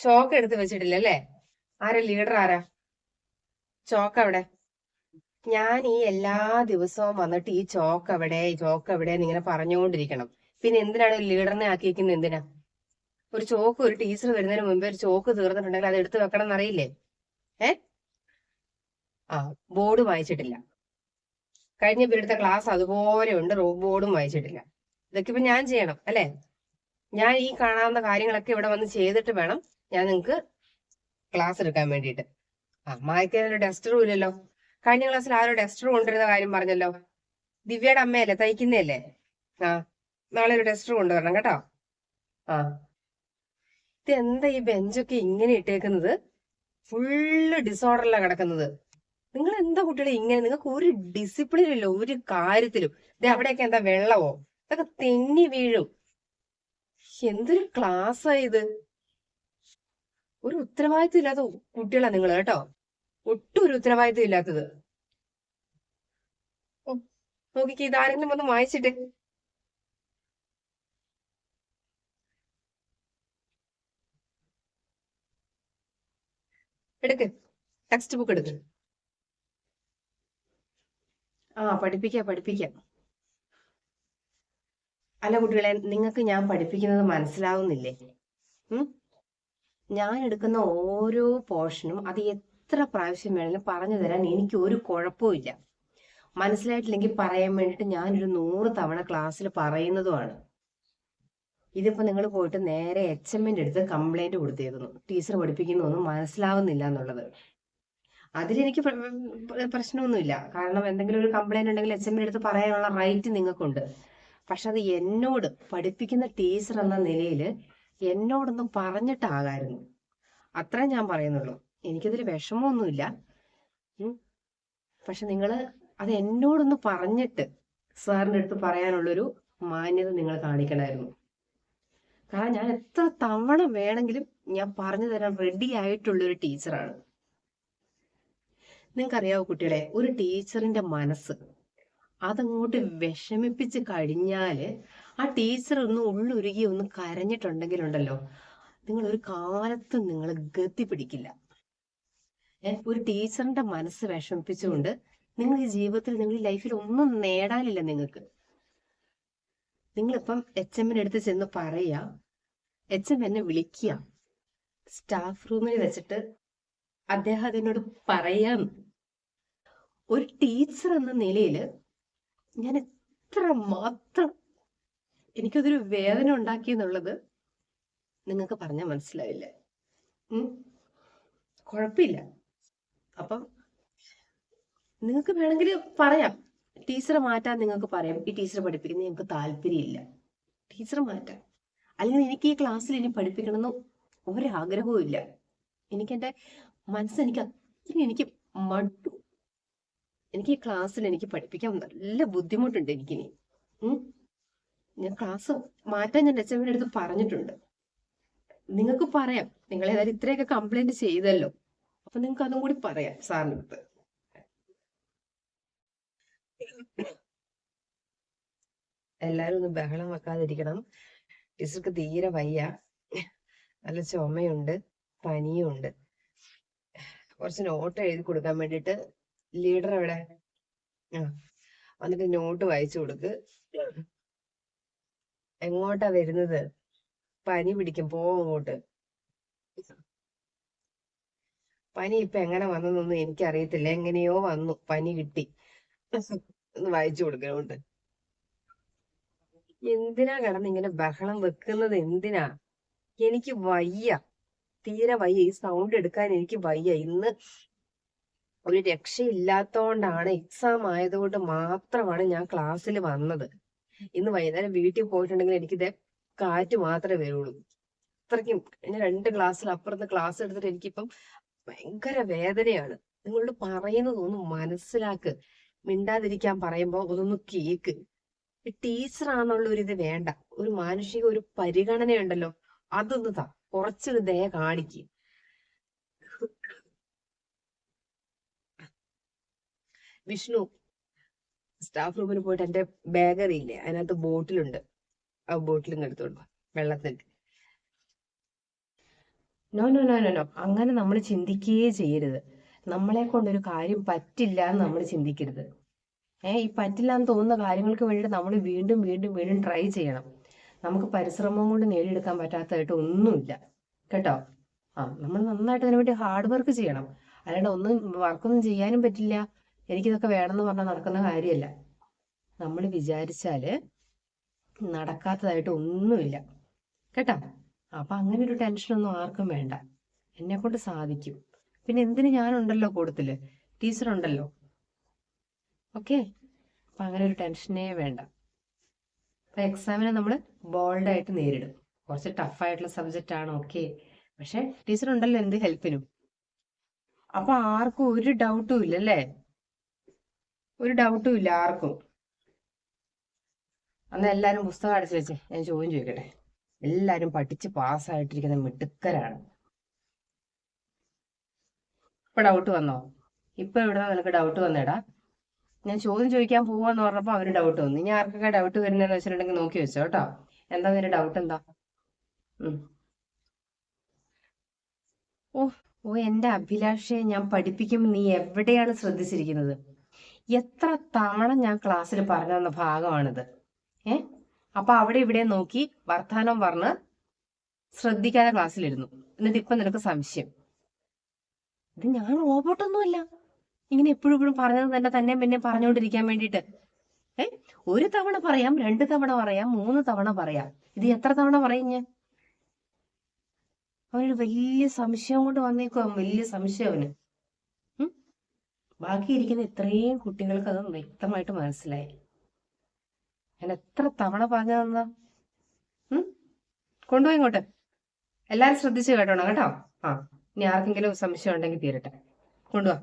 Chalk എടുത്ത് വെച്ചിട്ടില്ല അല്ലേ? ആരാ ലീഡർ ആരാ? ചോക്ക് അവിടെ ഞാൻ ഈ എല്ലാ ദിവസവും വന്നിട്ട് ഈ ചോക്ക് അവിടെ ചോക്ക് അവിടെ ഇങ്ങനെ പറഞ്ഞുകൊണ്ടിരിക്കണം. പിന്നെ എന്തിനാണ് ലീഡറിനെ ആക്കിയിരിക്കുന്നത് എന്തിനാ? ഒരു ചോക്ക് ഒരു ടീച്ചർ വരുന്നതിന് മുമ്പേ ഒരു ചോക്ക് തീർന്നിട്ടുണ്ടെങ്കിൽ അത് എടുത്തു വെക്കണം എന്നറിയില്ലേ? ഏ? ആ ബോർഡ് വായിച്ചിട്ടില്ല. കഴിഞ്ഞ പീരീഡത്തെ ക്ലാസ് അതുപോലെ ഉണ്ട് ബോർഡും വായിച്ചിട്ടില്ല. ഇതൊക്കെ ഇപ്പൊ ഞാൻ ചെയ്യണം അല്ലെ? ഞാൻ ഈ കാണാവുന്ന കാര്യങ്ങളൊക്കെ ഇവിടെ വന്ന് ചെയ്തിട്ട് വേണം ഞാൻ നിങ്ങൾക്ക് ക്ലാസ് എടുക്കാൻ വേണ്ടിയിട്ട്. ആ മായ്ക്കാൻ ഒരു ഡസ്റ്ററും ഇല്ലല്ലോ. കഴിഞ്ഞ ക്ലാസ്സിൽ ആരോ ഡസ്റ്റർ കൊണ്ടുവരുന്ന കാര്യം പറഞ്ഞല്ലോ. ദിവ്യയുടെ അമ്മയല്ലേ? തയ്ക്കുന്നതല്ലേ? ആ നാളെ ഒരു ഡസ്റ്റർ കൊണ്ടുവരണം കേട്ടോ. ആ. ഇതെന്താ ഈ ബെഞ്ചൊക്കെ ഇങ്ങനെ ഇട്ടേക്കുന്നത്? ഫുള്ള് ഡിസോർഡറിലാണ് കിടക്കുന്നത്. നിങ്ങൾ എന്താ കുട്ടികളെ ഇങ്ങനെ? നിങ്ങൾക്ക് ഒരു ഡിസിപ്ലിൻ ഇല്ല ഒരു കാര്യത്തിലും. ഇത് അവിടെയൊക്കെ എന്താ വെള്ളമോ? ഇതൊക്കെ തെന്നി വീഴും. എന്തൊരു ക്ലാസ്സാ ഇത്? ഒരു ഉത്തരവാദിത്വം ഇല്ലാത്ത കുട്ടികളാ നിങ്ങൾ കേട്ടോ. ഒട്ടും ഒരു ഉത്തരവാദിത്വം ഇല്ലാത്തത്. നോക്കിക്കേ ഇതാരെങ്കിലും ഒന്ന് വായിച്ചിട്ട്. എടുക്ക്. ടെക്സ്റ്റ് ബുക്ക് എടുക്ക്. ആ പഠിപ്പിക്കാം പഠിപ്പിക്കാം. അല്ല കുട്ടികളെ നിങ്ങൾക്ക് ഞാൻ പഠിപ്പിക്കുന്നത് മനസ്സിലാവുന്നില്ലേ? ഉം? ഞാൻ എടുക്കുന്ന ഓരോ പോർഷനും അത് എത്ര പ്രാവശ്യം വേണമെങ്കിലും പറഞ്ഞു തരാൻ എനിക്ക് ഒരു കുഴപ്പമില്ല മനസ്സിലായിട്ടില്ലെങ്കിൽ പറയാൻ വേണ്ടിയിട്ട് ഞാനൊരു നൂറ് തവണ ക്ലാസ്സിൽ പറയുന്നതുമാണ്. ഇതിപ്പോ നിങ്ങൾ പോയിട്ട് നേരെ എച്ച് എമ്മിന്റെ അടുത്ത് കംപ്ലൈന്റ് കൊടുത്തേക്കുന്നു. ടീച്ചർ പഠിപ്പിക്കുന്നൊന്നും മനസ്സിലാവുന്നില്ല എന്നുള്ളത്. അതിലെനിക്ക് പ്ര- പ്ര- പ്രശ്നമൊന്നുമില്ല. കാരണം എന്തെങ്കിലും ഒരു കംപ്ലൈന്റ് ഉണ്ടെങ്കിൽ എച്ച് എമ്മിന്റെ അടുത്ത് പറയാനുള്ള റൈറ്റ് നിങ്ങൾക്കുണ്ട്. പക്ഷെ അത് എന്നോട് പഠിപ്പിക്കുന്ന ടീച്ചർ എന്ന നിലയിൽ എന്നോടൊന്നും പറഞ്ഞിട്ടാകായിരുന്നു അത്ര ഞാൻ പറയുന്നുള്ളൂ. എനിക്കതിൽ വിഷമമൊന്നുമില്ല. പക്ഷെ നിങ്ങൾ അത് എന്നോടൊന്ന് പറഞ്ഞിട്ട് സാറിന്റെ അടുത്ത് പറയാനുള്ളൊരു മാന്യത നിങ്ങൾ കാണിക്കണമായിരുന്നു കാരണം ഞാൻ എത്ര തവണ വേണമെങ്കിലും ഞാൻ പറഞ്ഞു തരാൻ റെഡി ആയിട്ടുള്ളൊരു ടീച്ചറാണ്. നിങ്ങൾക്കറിയാവോ കുട്ടികളെ ഒരു ടീച്ചറിന്റെ മനസ്സ് അതങ്ങോട്ട് വിഷമിപ്പിച്ച് കഴിഞ്ഞാൽ ആ ടീച്ചർ ഒന്ന് ഉള്ളുരുകി ഒന്ന് കരഞ്ഞിട്ടുണ്ടെങ്കിലുണ്ടല്ലോ നിങ്ങൾ ഒരു കാലത്തും നിങ്ങൾ ഗതി പിടിക്കില്ല ഒരു ടീച്ചറിന്റെ മനസ്സ് വിഷമിപ്പിച്ചുകൊണ്ട് നിങ്ങൾ ഈ ജീവിതത്തിൽ നിങ്ങൾ ലൈഫിൽ ഒന്നും നേടാനില്ല നിങ്ങൾക്ക്. നിങ്ങളിപ്പം എച്ച് എമ്മിന് അടുത്ത് ചെന്ന് പറയുക എച്ച് എം എന്നെ വിളിക്കുക സ്റ്റാഫ് റൂമിൽ വെച്ചിട്ട് അദ്ദേഹം അതിനോട് പറയാൻ ഒരു ടീച്ചർ എന്ന നിലയിൽ ഞാൻ എത്ര മാത്രം എനിക്കതൊരു വേദന ഉണ്ടാക്കി എന്നുള്ളത് നിങ്ങൾക്ക് പറഞ്ഞാൽ മനസ്സിലാവില്ല കുഴപ്പമില്ല അപ്പം നിങ്ങൾക്ക് വേണമെങ്കിൽ പറയാം. ടീച്ചറെ മാറ്റാൻ നിങ്ങൾക്ക് പറയാം. ഈ ടീച്ചറെ പഠിപ്പിക്കുന്ന നിങ്ങൾക്ക് താല്പര്യമില്ല. ടീച്ചറെ മാറ്റാം അല്ലെങ്കിൽ എനിക്ക് ഈ ക്ലാസ്സിൽ ഇനി പഠിപ്പിക്കണമെന്ന് ഒരാഗ്രഹവും ഇല്ല. എനിക്ക് എന്റെ മനസ്സ് എനിക്ക് മടുത്തു. എനിക്ക് ഈ ക്ലാസ്സിൽ എനിക്ക് പഠിപ്പിക്കാൻ നല്ല ബുദ്ധിമുട്ടുണ്ട് എനിക്കിനി. ഞാൻ ക്ലാസ് മാറ്റാൻ ഞാൻ എച്ച് അടുത്ത് പറഞ്ഞിട്ടുണ്ട്. നിങ്ങൾക്ക് പറയാം. നിങ്ങൾ ഏതായാലും ഇത്രയൊക്കെ കംപ്ലൈന്റ് ചെയ്തല്ലോ. അപ്പൊ നിങ്ങൾക്ക് അതും കൂടി പറയാം സാറിന് അടുത്ത്. എല്ലാരും ഒന്ന് ബഹളം വെക്കാതിരിക്കണം. ടീച്ചർക്ക് തീരെ വയ്യ. നല്ല ചുമയുണ്ട് പനിയും ഉണ്ട് കുറച്ച് നോട്ട് എഴുതി കൊടുക്കാൻ വേണ്ടിട്ട് ലീഡർ എവിടെ? ആ വന്നിട്ട് നോട്ട് വായിച്ചു കൊടുക്ക്. എങ്ങോട്ടാ വരുന്നത്? പനി പിടിക്കും. പോവും അങ്ങോട്ട്. പനി ഇപ്പൊ എങ്ങനെ വന്നതൊന്നും എനിക്കറിയത്തില്ല. എങ്ങനെയോ വന്നു. പനി കിട്ടി. ഒന്ന് വായിച്ചു കൊടുക്കണോണ്ട്. എന്തിനാ കിടന്ന് ഇങ്ങനെ ബഹളം വെക്കുന്നത്? എന്തിനാ? എനിക്ക് വയ്യ. തീരെ വയ്യ. ഈ സൗണ്ട് എടുക്കാൻ എനിക്ക് വയ്യ. ഇന്ന് ഒരു രക്ഷയില്ലാത്തോണ്ടാണ്. എക്സാം ആയതുകൊണ്ട് മാത്രമാണ് ഞാൻ ക്ലാസ്സിൽ വന്നത്. ഇന്ന് വൈകുന്നേരം വീട്ടിൽ പോയിട്ടുണ്ടെങ്കിൽ എനിക്കിത് കാറ്റ് മാത്രമേ വരുള്ളൂ. അത്രയ്ക്കും. ഞാൻ രണ്ട് ക്ലാസ്സിൽ അപ്പുറത്ത് ക്ലാസ് എടുത്തിട്ട് എനിക്കിപ്പം ഭയങ്കര വേദനയാണ്. നിങ്ങളോട് പറയുന്നത് ഒന്ന് മനസ്സിലാക്ക്. മിണ്ടാതിരിക്കാൻ പറയുമ്പോൾ അതൊന്ന് കേക്ക്. ആണെന്നുള്ള ഒരു ഇത് വേണ്ട. ഒരു മാനുഷിക ഒരു പരിഗണന ഉണ്ടല്ലോ അതൊന്ന് താ. കുറച്ചൊരു ദയ കാണിക്ക്. വിഷ്ണു സ്റ്റാഫ് റൂമിൽ പോയിട്ട് എന്റെ ബാഗറി ഇല്ലേ അതിനകത്ത് ബോട്ടിലുണ്ട് ആ ബോട്ടിലും എടുത്തോണ്ട് വാ, വെള്ളത്തിന്റെ no no no no no അങ്ങനെ നമ്മൾ ചിന്തിക്കുകയേ ചെയ്യരുത്. നമ്മളെ കൊണ്ടൊരു കാര്യം പറ്റില്ല എന്ന് നമ്മൾ ചിന്തിക്കരുത്. ഏ ഈ പറ്റില്ല എന്ന് തോന്നുന്ന കാര്യങ്ങൾക്ക് വേണ്ടിയിട്ട് നമ്മൾ വീണ്ടും വീണ്ടും വീണ്ടും ട്രൈ ചെയ്യണം. നമുക്ക് പരിശ്രമം കൊണ്ട് നേടിയെടുക്കാൻ പറ്റാത്തതായിട്ട് ഒന്നുമില്ല. കേട്ടോ? ആ നമ്മൾ നന്നായിട്ട് അതിനു വേണ്ടി ഹാർഡ് വർക്ക് ചെയ്യണം. അല്ലാണ്ട് ഒന്നും വർക്കൊന്നും ചെയ്യാനും പറ്റില്ല. എനിക്കിതൊക്കെ വേണമെന്ന് പറഞ്ഞാൽ നടക്കുന്ന കാര്യമല്ല. നമ്മൾ വിചാരിച്ചാൽ നടക്കാത്തതായിട്ട് ഒന്നുമില്ല. കേട്ടോ? അപ്പം അങ്ങനെ ഒരു ടെൻഷനൊന്നും ആർക്കും വേണ്ട. എന്നെ കൊണ്ട് സാധിക്കും. പിന്നെ എന്തിന് ഞാനുണ്ടല്ലോ കൂട്ടത്തിൽ? ടീച്ചർ ഉണ്ടല്ലോ ഓക്കെ? അപ്പം അങ്ങനെ ഒരു ടെൻഷനേ വേണ്ട. അപ്പം എക്സാമിനെ നമ്മൾ ബോൾഡായിട്ട് നേരിടും. കുറച്ച് ടഫായിട്ടുള്ള സബ്ജക്റ്റ് ആണ് ഓക്കെ. പക്ഷെ ടീച്ചർ ഉണ്ടല്ലോ എന്ത് ഹെൽപ്പിനും. അപ്പൊ ആർക്കും ഒരു ഡൗട്ടും ഇല്ല അല്ലേ ഒരു ഡൗട്ടും ഇല്ല ആർക്കും. അന്ന് എല്ലാരും പുസ്തകം അടച്ചു വെച്ചേ ഞാൻ ചോദ്യം ചോദിക്കട്ടെ? എല്ലാവരും പഠിച്ച് പാസ്സായിട്ടിരിക്കുന്ന മിടുക്കരാണ്. ഇപ്പൊ ഡൗട്ട് വന്നോ? ഇപ്പൊ ഇവിടെ നിനക്ക് ഡൗട്ട് വന്നേടാ? ഞാൻ ചോദ്യം ചോദിക്കാൻ പോവാന്ന് പറഞ്ഞപ്പോ അവർ ഡൗട്ട് വന്നു. ഇനി ആർക്കൊക്കെ ഡൗട്ട് വരുന്നതെന്ന് വെച്ചിട്ടുണ്ടെങ്കിൽ നോക്കി വെച്ചോ കേട്ടോ എന്താ നിന്റെ ഡൗട്ട് എന്താ? ഓ ഓ എന്റെ അഭിലാഷയെ ഞാൻ പഠിപ്പിക്കുമ്പോൾ നീ എവിടെയാണ് ശ്രദ്ധിച്ചിരിക്കുന്നത്? എത്ര തവണ ഞാൻ ക്ലാസ്സിൽ പറഞ്ഞു തന്ന ഭാഗമാണിത്. ഏ? അപ്പൊ അവിടെ ഇവിടെ നോക്കി വർത്താനം പറഞ്ഞ് ശ്രദ്ധിക്കാതെ ക്ലാസ്സിലിരുന്നു. എന്നിട്ട് ഇപ്പൊ നിനക്ക് സംശയം. ഇത് ഞാൻ റോബോട്ടൊന്നുമല്ല ഇങ്ങനെ എപ്പോഴും എപ്പോഴും പറഞ്ഞത് തന്നെ തന്നെ പിന്നെ പറഞ്ഞുകൊണ്ടിരിക്കാൻ വേണ്ടിയിട്ട്. ഏ? ഒരു തവണ പറയാം രണ്ട് തവണ പറയാം മൂന്ന് തവണ പറയാം. ഇത് എത്ര തവണ പറയും ഞാൻ? അവനൊരു വലിയ സംശയം കൊണ്ട് വന്നേക്കും വലിയ സംശയം അവന്? ബാക്കിയിരിക്കുന്ന ഇത്രയും കുട്ടികൾക്ക് അത് വ്യക്തമായിട്ട് മനസ്സിലായി. ഞാൻ എത്ര തവണ പറഞ്ഞു തന്ന? കൊണ്ടുപോയി ഇങ്ങോട്ട്. എല്ലാരും ശ്രദ്ധിച്ച് കേട്ടോണം കേട്ടോ? ആ ഇനി ആർക്കെങ്കിലും സംശയം ഉണ്ടെങ്കിൽ തീരട്ടെ. കൊണ്ടുപോവാ